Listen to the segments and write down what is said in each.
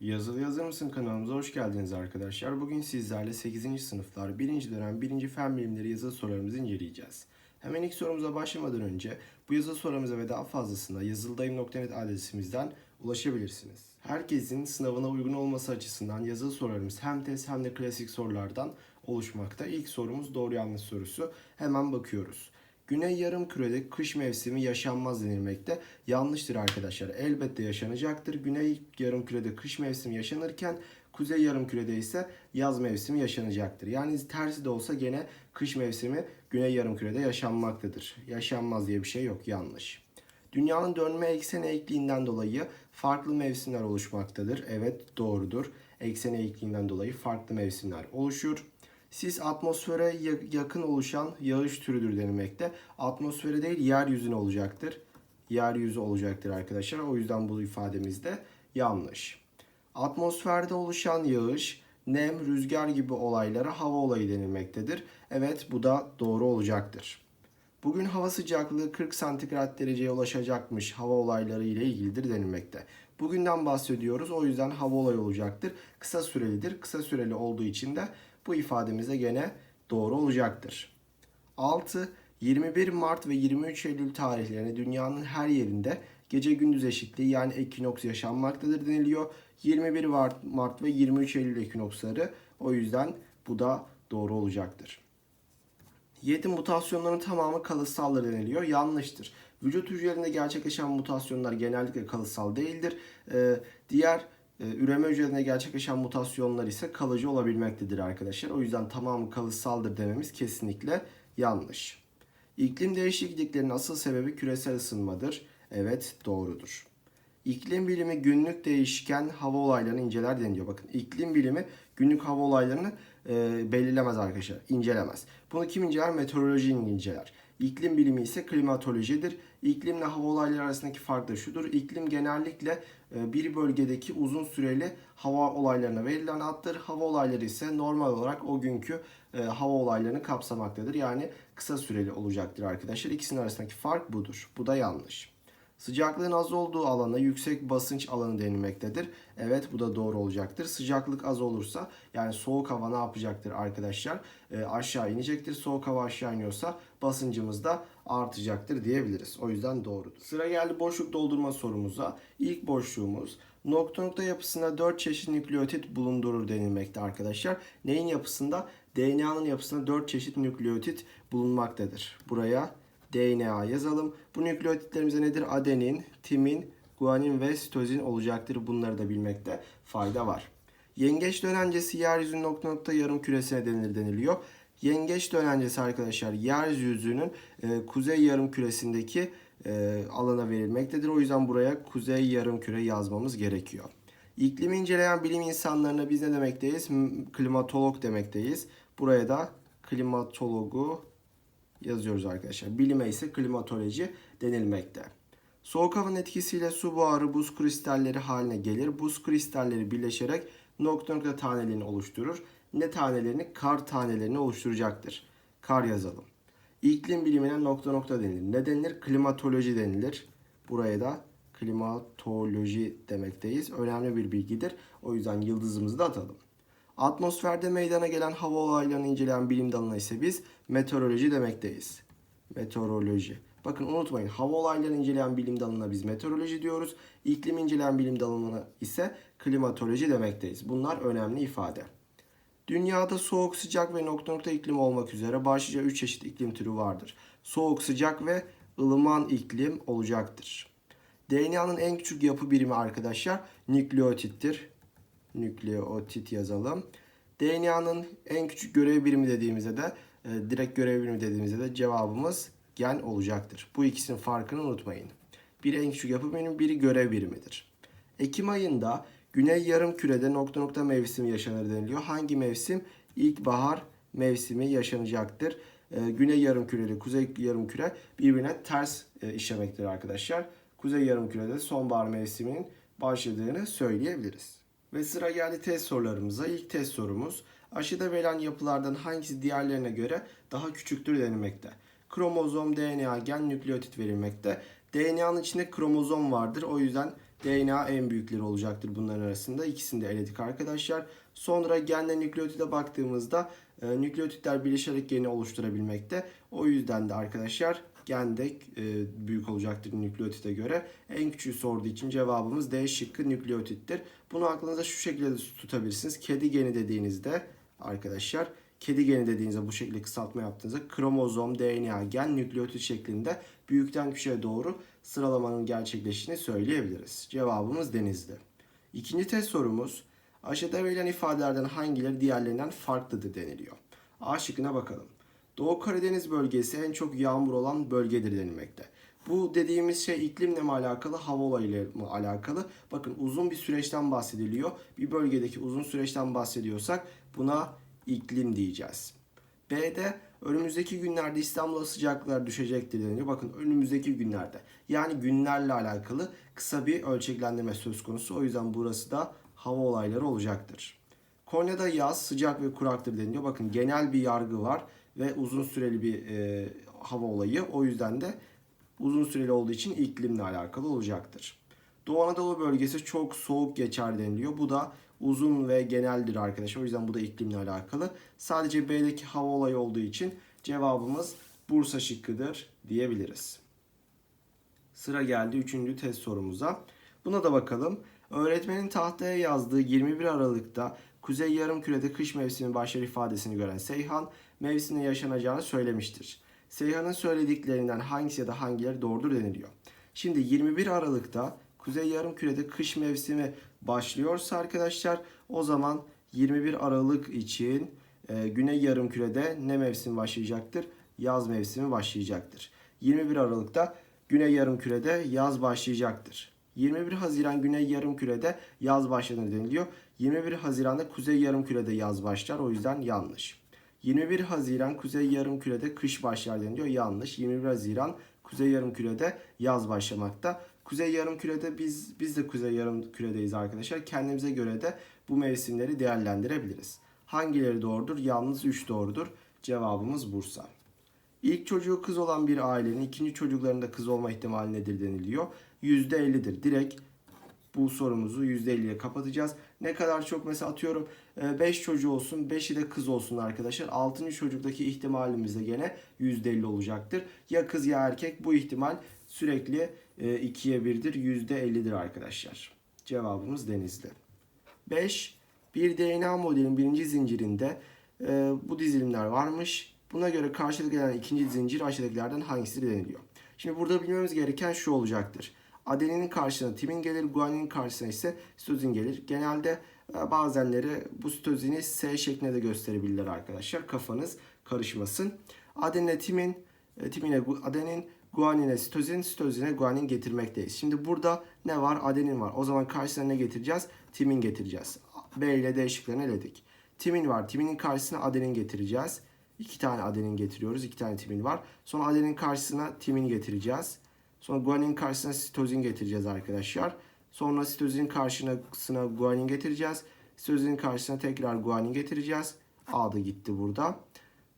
Yazılı Yazır mısın kanalımıza hoş geldiniz arkadaşlar. Bugün sizlerle 8. sınıflar 1. dönem 1. fen bilimleri yazılı sorularımızı inceleyeceğiz. Hemen ilk sorumuza başlamadan önce bu yazılı sorularımıza ve daha fazlasına yazılıdayım.net adresimizden ulaşabilirsiniz. Herkesin sınavına uygun olması açısından yazılı sorularımız hem test hem de klasik sorulardan oluşmakta. İlk sorumuz doğru yanlış sorusu. Hemen bakıyoruz. Güney yarım kürede kış mevsimi yaşanmaz denilmekte. Yanlıştır arkadaşlar. Elbette yaşanacaktır. Güney yarım kürede kış mevsimi yaşanırken kuzey yarım kürede ise yaz mevsimi yaşanacaktır. Yani tersi de olsa gene kış mevsimi güney yarım kürede yaşanmaktadır. Yaşanmaz diye bir şey yok. Yanlış. Dünyanın dönme eksen eğikliğinden dolayı farklı mevsimler oluşmaktadır. Evet doğrudur. Eksen eğikliğinden dolayı farklı mevsimler oluşur. Sis atmosfere ya- yakın oluşan yağış türüdür denilmekte. Atmosfere değil yeryüzüne olacaktır. Yeryüzü olacaktır arkadaşlar. O yüzden bu ifademiz de yanlış. Atmosferde oluşan yağış, nem, rüzgar gibi olaylara hava olayı denilmektedir. Evet bu da doğru olacaktır. Bugün hava sıcaklığı 40 santigrat dereceye ulaşacakmış hava olayları ile ilgilidir denilmekte. Bugünden bahsediyoruz o yüzden hava olayı olacaktır. Kısa sürelidir. Kısa süreli olduğu için de bu ifademiz de gene doğru olacaktır. 6. 21 Mart ve 23 Eylül tarihlerinde dünyanın her yerinde gece gündüz eşitliği yani ekinoks yaşanmaktadır deniliyor. 21 Mart, ve 23 Eylül ekinoksları o yüzden bu da doğru olacaktır. 7 mutasyonların tamamı kalıtsaldır deniliyor. Yanlıştır. Vücut hücrelerinde gerçekleşen mutasyonlar genellikle kalıtsal değildir. Ee, diğer üreme hücrelerinde gerçekleşen mutasyonlar ise kalıcı olabilmektedir arkadaşlar. O yüzden tamamı kalıtsaldır dememiz kesinlikle yanlış. İklim değişikliklerinin asıl sebebi küresel ısınmadır. Evet doğrudur. İklim bilimi günlük değişken hava olaylarını inceler deniliyor. Bakın iklim bilimi günlük hava olaylarını e, belirlemez arkadaşlar, incelemez. Bunu kim inceler? Meteoroloji inceler. İklim bilimi ise klimatolojidir. İklimle hava olayları arasındaki fark da şudur. İklim genellikle e, bir bölgedeki uzun süreli hava olaylarına verilen addır. Hava olayları ise normal olarak o günkü e, hava olaylarını kapsamaktadır. Yani kısa süreli olacaktır arkadaşlar. İkisinin arasındaki fark budur. Bu da yanlış. Sıcaklığın az olduğu alana yüksek basınç alanı denilmektedir. Evet bu da doğru olacaktır. Sıcaklık az olursa yani soğuk hava ne yapacaktır arkadaşlar? Ee, aşağı inecektir. Soğuk hava aşağı iniyorsa basıncımız da artacaktır diyebiliriz. O yüzden doğrudur. Sıra geldi boşluk doldurma sorumuza. İlk boşluğumuz nokta nokta yapısında 4 çeşit nükleotit bulundurur denilmekte arkadaşlar. Neyin yapısında? DNA'nın yapısında 4 çeşit nükleotit bulunmaktadır. Buraya DNA yazalım. Bu nükleotitlerimize nedir? Adenin, timin, guanin ve sitozin olacaktır. Bunları da bilmekte fayda var. Yengeç dönencesi yeryüzünün nokta nokta yarım küresine denilir deniliyor. Yengeç dönencesi arkadaşlar yeryüzünün e, kuzey yarım küresindeki e, alana verilmektedir. O yüzden buraya kuzey yarım küre yazmamız gerekiyor. İklimi inceleyen bilim insanlarına biz ne demekteyiz? Klimatolog demekteyiz. Buraya da klimatologu yazıyoruz arkadaşlar. Bilime ise klimatoloji denilmekte. Soğuk havanın etkisiyle su buharı buz kristalleri haline gelir. Buz kristalleri birleşerek nokta nokta tanelerini oluşturur. Ne tanelerini? Kar tanelerini oluşturacaktır. Kar yazalım. İklim bilimine nokta nokta denilir. Ne denilir? Klimatoloji denilir. Buraya da klimatoloji demekteyiz. Önemli bir bilgidir. O yüzden yıldızımızı da atalım. Atmosferde meydana gelen hava olaylarını inceleyen bilim dalına ise biz meteoroloji demekteyiz. Meteoroloji. Bakın unutmayın hava olaylarını inceleyen bilim dalına biz meteoroloji diyoruz. İklim inceleyen bilim dalına ise klimatoloji demekteyiz. Bunlar önemli ifade. Dünyada soğuk, sıcak ve nokta nokta iklim olmak üzere başlıca 3 çeşit iklim türü vardır. Soğuk, sıcak ve ılıman iklim olacaktır. DNA'nın en küçük yapı birimi arkadaşlar nükleotittir. Nükleotit yazalım. DNA'nın en küçük görev birimi dediğimizde de e, direkt görev birimi dediğimizde de cevabımız gen olacaktır. Bu ikisinin farkını unutmayın. Biri en küçük yapı birimi, biri görev birimidir. Ekim ayında Güney yarım kürede nokta nokta mevsimi yaşanır deniliyor. Hangi mevsim? İlkbahar mevsimi yaşanacaktır. Ee, Güney yarım küreli kuzey yarım küre birbirine ters e, işlemektir arkadaşlar. Kuzey yarım kürede sonbahar mevsiminin başladığını söyleyebiliriz. Ve sıra geldi test sorularımıza. İlk test sorumuz aşıda verilen yapılardan hangisi diğerlerine göre daha küçüktür denilmekte. Kromozom, DNA, gen, nükleotit verilmekte. DNA'nın içinde kromozom vardır. O yüzden DNA en büyükleri olacaktır bunların arasında. İkisini de eledik arkadaşlar. Sonra genle nükleotide baktığımızda e, nükleotitler birleşerek geni oluşturabilmekte. O yüzden de arkadaşlar gen de e, büyük olacaktır nükleotite göre. En küçüğü sorduğu için cevabımız D şıkkı nükleotittir. Bunu aklınıza şu şekilde de tutabilirsiniz. Kedi geni dediğinizde arkadaşlar kedi geni dediğinizde bu şekilde kısaltma yaptığınızda kromozom, DNA, gen, nükleotit şeklinde büyükten küçüğe doğru sıralamanın gerçekleştiğini söyleyebiliriz. Cevabımız denizli. İkinci test sorumuz. Aşağıda verilen ifadelerden hangileri diğerlerinden farklıdır deniliyor. A şıkkına bakalım. Doğu Karadeniz bölgesi en çok yağmur olan bölgedir denilmekte. Bu dediğimiz şey iklimle mi alakalı, hava olayıyla mı alakalı? Bakın uzun bir süreçten bahsediliyor. Bir bölgedeki uzun süreçten bahsediyorsak buna iklim diyeceğiz. B'de önümüzdeki günlerde İstanbul'a sıcaklıklar düşecektir deniliyor. Bakın önümüzdeki günlerde. Yani günlerle alakalı kısa bir ölçeklendirme söz konusu. O yüzden burası da hava olayları olacaktır. Konya'da yaz sıcak ve kuraktır deniliyor. Bakın genel bir yargı var ve uzun süreli bir e, hava olayı. O yüzden de uzun süreli olduğu için iklimle alakalı olacaktır. Doğu Anadolu bölgesi çok soğuk geçer deniliyor. Bu da uzun ve geneldir arkadaşlar. O yüzden bu da iklimle alakalı. Sadece B'deki hava olayı olduğu için cevabımız Bursa şıkkıdır diyebiliriz. Sıra geldi 3. test sorumuza. Buna da bakalım. Öğretmenin tahtaya yazdığı 21 Aralık'ta Kuzey Yarımküre'de kış mevsimi başlar ifadesini gören Seyhan mevsimde yaşanacağını söylemiştir. Seyhan'ın söylediklerinden hangisi ya da hangileri doğrudur deniliyor. Şimdi 21 Aralık'ta Kuzey Yarımküre'de kış mevsimi başlıyorsa arkadaşlar o zaman 21 Aralık için e, Güney Yarımküre'de ne mevsimi başlayacaktır? Yaz mevsimi başlayacaktır. 21 Aralık'ta Güney Yarımküre'de yaz başlayacaktır. 21 Haziran Güney Yarımküre'de yaz başlanır deniliyor. 21 Haziran'da Kuzey Yarımküre'de yaz başlar. O yüzden yanlış. 21 Haziran Kuzey Yarımküre'de kış başlar deniliyor. Yanlış. 21 Haziran Kuzey Yarımküre'de yaz başlamakta. Kuzey Yarımküre'de biz biz de Kuzey Yarımküre'deyiz arkadaşlar. Kendimize göre de bu mevsimleri değerlendirebiliriz. Hangileri doğrudur? Yalnız 3 doğrudur. Cevabımız Bursa. İlk çocuğu kız olan bir ailenin ikinci çocuklarında kız olma ihtimali nedir deniliyor. %50'dir. Direkt bu sorumuzu %50'ye kapatacağız. Ne kadar çok mesela atıyorum 5 çocuğu olsun 5'i de kız olsun arkadaşlar. 6. çocuktaki ihtimalimiz de gene %50 olacaktır. Ya kız ya erkek bu ihtimal sürekli 2'ye 1'dir. %50'dir arkadaşlar. Cevabımız Denizli. 5. Bir DNA modelin birinci zincirinde e, bu dizilimler varmış. Buna göre karşılık gelen ikinci zincir aşağıdakilerden hangisidir deniliyor. Şimdi burada bilmemiz gereken şu olacaktır. Adeninin karşısına timin gelir, guaninin karşısına ise sitozin gelir. Genelde e, bazenleri bu sitozini S şeklinde de gösterebilirler arkadaşlar. Kafanız karışmasın. Adenine timin, e, timine adenin, guanine sitozin, sitozine guanin getirmekteyiz. Şimdi burada ne var? Adenin var. O zaman karşısına ne getireceğiz? Timin getireceğiz. B ile D şıklarını eledik. Timin var. Timinin karşısına adenin getireceğiz. İki tane adenin getiriyoruz. iki tane timin var. Sonra adenin karşısına timin getireceğiz. Sonra guanin karşısına sitozin getireceğiz arkadaşlar. Sonra sitozin karşısına guanin getireceğiz. Sitozin karşısına tekrar guanin getireceğiz. A da gitti burada.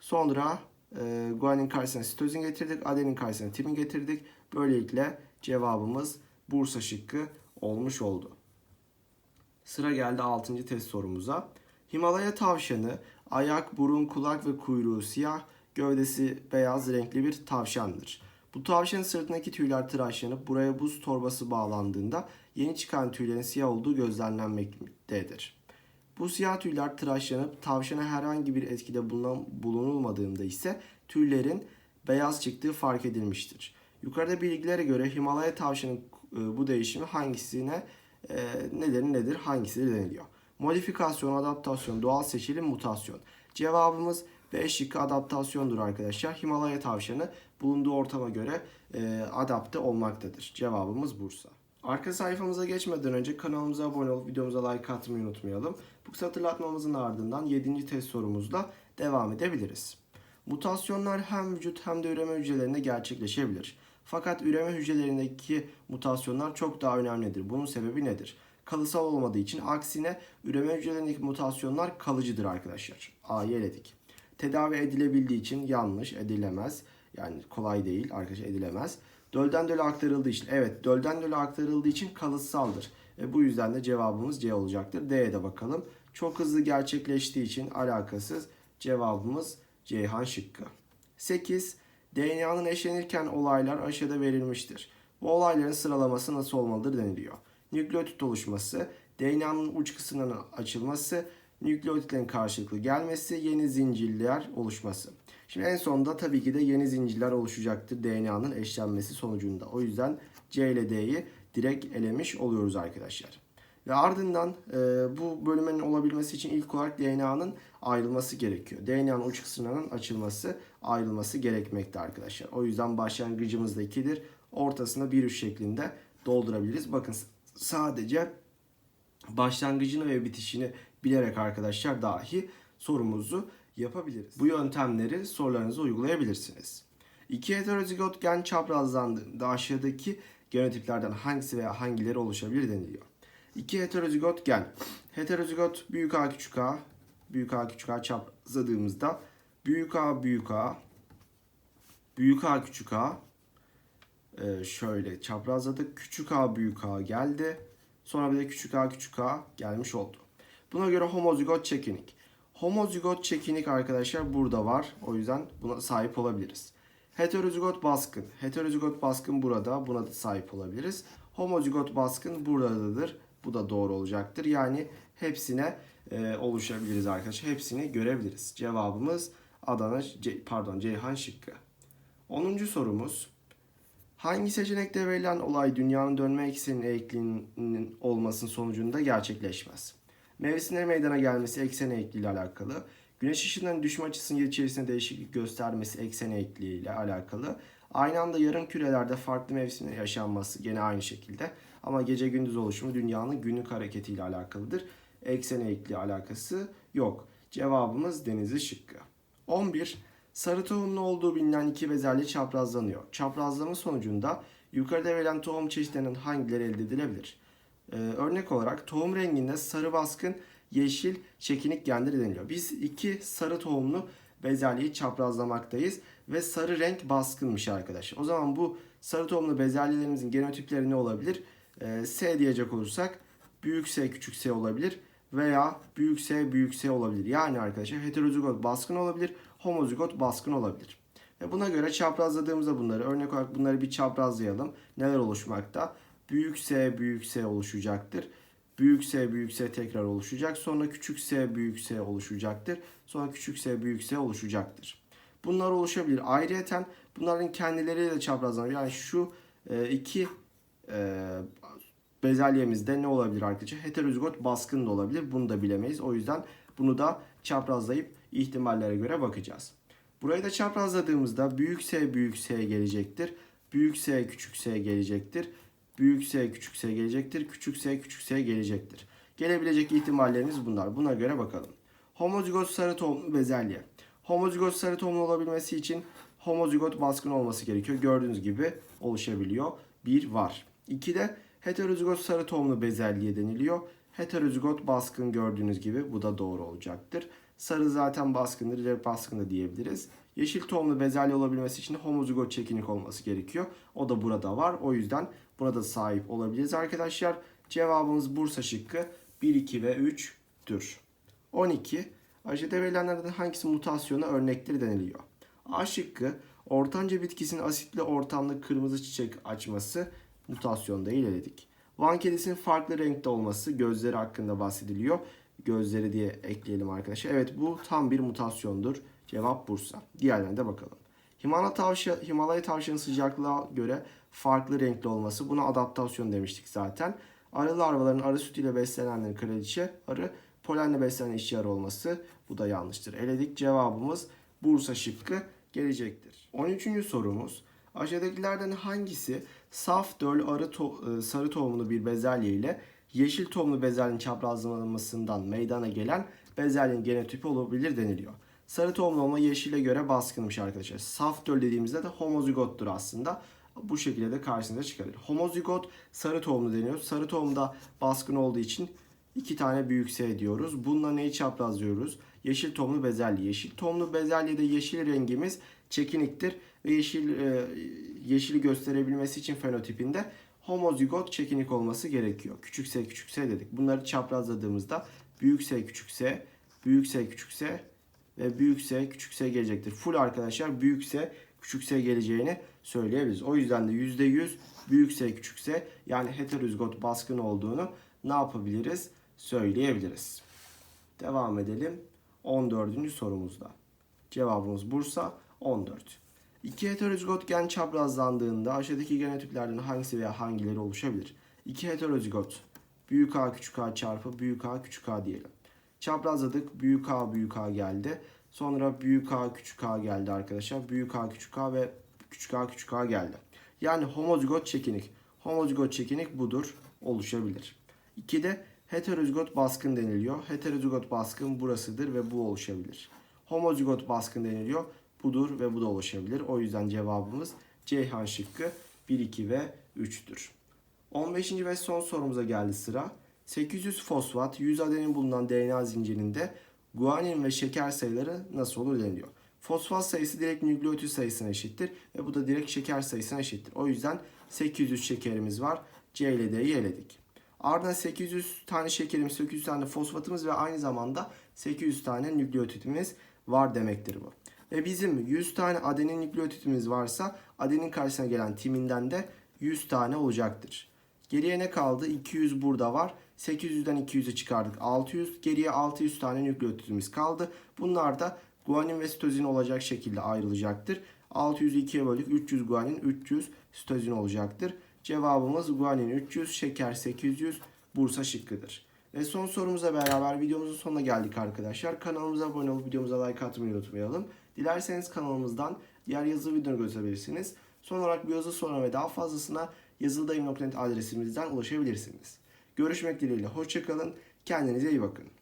Sonra e, guanin karşısına sitozin getirdik. Adenin karşısına timin getirdik. Böylelikle cevabımız Bursa şıkkı olmuş oldu. Sıra geldi 6. test sorumuza. Himalaya tavşanı ayak, burun, kulak ve kuyruğu siyah, gövdesi beyaz renkli bir tavşandır. Bu tavşanın sırtındaki tüyler tıraşlanıp buraya buz torbası bağlandığında yeni çıkan tüylerin siyah olduğu gözlemlenmektedir. Bu siyah tüyler tıraşlanıp tavşana herhangi bir etkide bulunan, bulunulmadığında ise tüylerin beyaz çıktığı fark edilmiştir. Yukarıda bilgilere göre Himalaya tavşanın e, bu değişimi hangisine e, nedeni nedir, hangisidir deniliyor. Modifikasyon, adaptasyon, doğal seçilim, mutasyon. Cevabımız B şıkkı adaptasyondur arkadaşlar. Himalaya tavşanı bulunduğu ortama göre e, adapte olmaktadır. Cevabımız Bursa. Arka sayfamıza geçmeden önce kanalımıza abone olup videomuza like atmayı unutmayalım. Bu hatırlatmamızın ardından 7. test sorumuzla devam edebiliriz. Mutasyonlar hem vücut hem de üreme hücrelerinde gerçekleşebilir. Fakat üreme hücrelerindeki mutasyonlar çok daha önemlidir. Bunun sebebi nedir? Kalısal olmadığı için aksine üreme hücrelerindeki mutasyonlar kalıcıdır arkadaşlar. A'yı eledik. Tedavi edilebildiği için yanlış, edilemez. Yani kolay değil arkadaşlar edilemez. Dölden döle aktarıldığı için. Evet dölden döle aktarıldığı için kalıtsaldır. E, bu yüzden de cevabımız C olacaktır. D'ye de bakalım. Çok hızlı gerçekleştiği için alakasız cevabımız Ceyhan şıkkı. 8. DNA'nın eşlenirken olaylar aşağıda verilmiştir. Bu olayların sıralaması nasıl olmalıdır deniliyor. Nükleotit oluşması, DNA'nın uç kısmının açılması, nükleotitlerin karşılıklı gelmesi, yeni zincirler oluşması. Şimdi en sonunda tabii ki de yeni zincirler oluşacaktır DNA'nın eşlenmesi sonucunda. O yüzden C ile D'yi direkt elemiş oluyoruz arkadaşlar. Ve ardından e, bu bölümün olabilmesi için ilk olarak DNA'nın ayrılması gerekiyor. DNA'nın uç kısmının açılması, ayrılması gerekmekte arkadaşlar. O yüzden başlangıcımız da 2'dir. Ortasında bir üç şeklinde doldurabiliriz. Bakın sadece başlangıcını ve bitişini bilerek arkadaşlar dahi sorumuzu yapabiliriz. Bu yöntemleri sorularınıza uygulayabilirsiniz. İki heterozigot gen çaprazlandığında aşağıdaki genotiplerden hangisi veya hangileri oluşabilir deniliyor. İki heterozigot gen. Heterozigot büyük A küçük A, büyük A küçük A çaprazladığımızda büyük A büyük A, büyük A küçük A, ee, şöyle çaprazladık. Küçük A büyük A geldi. Sonra bir de küçük A küçük A gelmiş oldu. Buna göre homozigot çekinik. Homozigot çekinik arkadaşlar burada var. O yüzden buna sahip olabiliriz. Heterozigot baskın. Heterozigot baskın burada. Buna da sahip olabiliriz. Homozigot baskın buradadır. Bu da doğru olacaktır. Yani hepsine e, oluşabiliriz arkadaşlar. Hepsini görebiliriz. Cevabımız Adana, C, pardon Ceyhan şıkkı. 10. sorumuz. Hangi seçenekte verilen olay dünyanın dönme ekseninin eğikliğinin olmasının sonucunda gerçekleşmez? Mevsimlerin meydana gelmesi eksen eğikliği ile alakalı. Güneş ışınlarının düşme açısının içerisinde değişiklik göstermesi eksen eğikliği ile alakalı. Aynı anda yarım kürelerde farklı mevsimlerin yaşanması gene aynı şekilde. Ama gece gündüz oluşumu dünyanın günlük hareketiyle alakalıdır. Eksen eğikliği alakası yok. Cevabımız denizli şıkkı. 11. Sarı tohumlu olduğu bilinen iki bezelye çaprazlanıyor. Çaprazlama sonucunda yukarıda verilen tohum çeşitlerinin hangileri elde edilebilir? Ee, örnek olarak tohum renginde sarı baskın, yeşil çekinik genleri deniliyor. Biz iki sarı tohumlu bezelyeyi çaprazlamaktayız ve sarı renk baskınmış arkadaşlar. O zaman bu sarı tohumlu bezelyelerimizin genotipleri ne olabilir? Ee, S diyecek olursak büyük S küçük S olabilir veya büyük S büyük S olabilir. Yani arkadaşlar heterozigot baskın olabilir, homozigot baskın olabilir. Ve buna göre çaprazladığımızda bunları örnek olarak bunları bir çaprazlayalım. Neler oluşmakta? Büyük S büyük S oluşacaktır. Büyük S büyük S tekrar oluşacak. Sonra küçük S büyük S oluşacaktır. Sonra küçük S büyük S oluşacaktır. Bunlar oluşabilir. Ayrıyeten bunların kendileriyle de çaprazlanır. Yani şu e, iki e, bezelyemizde ne olabilir arkadaşlar? Heterozigot baskın da olabilir. Bunu da bilemeyiz. O yüzden bunu da çaprazlayıp ihtimallere göre bakacağız. Burayı da çaprazladığımızda büyük S büyük S gelecektir. Büyük S küçük S gelecektir. Büyük S küçük S gelecektir. Küçük S küçük S gelecektir. Gelebilecek ihtimallerimiz bunlar. Buna göre bakalım. Homozigot sarı tohumlu bezelye. Homozigot sarı tohumlu olabilmesi için homozigot baskın olması gerekiyor. Gördüğünüz gibi oluşabiliyor. Bir var. İki de heterozigot sarı tohumlu bezelye deniliyor. Heterozigot baskın gördüğünüz gibi bu da doğru olacaktır. Sarı zaten baskındır, red baskın da diyebiliriz. Yeşil tohumlu bezelye olabilmesi için homozigot çekinik olması gerekiyor. O da burada var. O yüzden burada sahip olabiliriz arkadaşlar. Cevabımız Bursa şıkkı 1, 2 ve 3'tür. 12. Aşağıda verilenlerden hangisi mutasyona örnektir deniliyor. A şıkkı ortanca bitkisinin asitli ortamda kırmızı çiçek açması mutasyonda ilerledik. Van kedisinin farklı renkte olması gözleri hakkında bahsediliyor. Gözleri diye ekleyelim arkadaşlar. Evet bu tam bir mutasyondur. Cevap Bursa. Diğerlerine de bakalım. Himalaya, tavşa, Himalaya tavşanın sıcaklığa göre farklı renkli olması. Buna adaptasyon demiştik zaten. Arı larvaların arı sütüyle beslenenlerin kraliçe arı, polenle beslenen işçi arı olması. Bu da yanlıştır. Eledik. Cevabımız Bursa şıkkı gelecektir. 13. sorumuz. Aşağıdakilerden hangisi saf döl arı to- e, sarı tohumlu bir bezelye ile yeşil tohumlu bezelyenin çaprazlanmasından meydana gelen bezelyenin genotipi olabilir deniliyor. Sarı tohumlu olma yeşile göre baskınmış arkadaşlar. Saf döl dediğimizde de homozigottur aslında. Bu şekilde de karşınıza çıkabilir. Homozigot sarı tohumlu deniyor. Sarı tohumda baskın olduğu için iki tane büyük S diyoruz. Bununla neyi çaprazlıyoruz? Yeşil tohumlu bezelye. Yeşil tohumlu bezelyede yeşil rengimiz çekiniktir ve yeşil e, yeşili gösterebilmesi için fenotipinde homozigot çekinik olması gerekiyor. Küçük s küçük s dedik. Bunları çaprazladığımızda büyük s küçük s, büyük s küçük s ve büyük s küçük s gelecektir. Full arkadaşlar büyük s küçük s geleceğini söyleyebiliriz. O yüzden de %100 büyük s küçük s yani heterozigot baskın olduğunu ne yapabiliriz? Söyleyebiliriz. Devam edelim. 14. sorumuzda. Cevabımız Bursa 14. İki heterozigot gen çaprazlandığında aşağıdaki genotiplerden hangisi veya hangileri oluşabilir? İki heterozigot büyük A küçük A çarpı büyük A küçük A diyelim. Çaprazladık. Büyük A büyük A geldi. Sonra büyük A küçük A geldi arkadaşlar. Büyük A küçük A ve küçük A küçük A geldi. Yani homozigot çekinik. Homozigot çekinik budur. Oluşabilir. 2'de heterozigot baskın deniliyor. Heterozigot baskın burasıdır ve bu oluşabilir. Homozigot baskın deniliyor. Budur ve bu da oluşabilir. O yüzden cevabımız Ceyhan şıkkı 1, 2 ve 3'tür. 15. ve son sorumuza geldi sıra. 800 fosfat 100 adenin bulunan DNA zincirinde guanin ve şeker sayıları nasıl olur deniliyor. Fosfat sayısı direkt nükleotit sayısına eşittir ve bu da direkt şeker sayısına eşittir. O yüzden 800 şekerimiz var. C ile D'yi eledik. Ardından 800 tane şekerimiz, 800 tane fosfatımız ve aynı zamanda 800 tane nükleotitimiz var demektir bu. Ve bizim 100 tane adenin nükleotitimiz varsa adenin karşısına gelen timinden de 100 tane olacaktır. Geriye ne kaldı? 200 burada var. 800'den 200'e çıkardık. 600. Geriye 600 tane nükleotitimiz kaldı. Bunlar da guanin ve sitozin olacak şekilde ayrılacaktır. 600'ü 2'ye böldük. 300 guanin, 300 sitozin olacaktır. Cevabımız guanin 300, şeker 800, Bursa şıkkıdır. Ve son sorumuza beraber videomuzun sonuna geldik arkadaşlar. Kanalımıza abone olup videomuza like atmayı unutmayalım. Dilerseniz kanalımızdan diğer yazılı videoları görebilirsiniz. Son olarak bu yazı sonra ve daha fazlasına yazıldayım.net adresimizden ulaşabilirsiniz. Görüşmek dileğiyle. Hoşçakalın. Kendinize iyi bakın.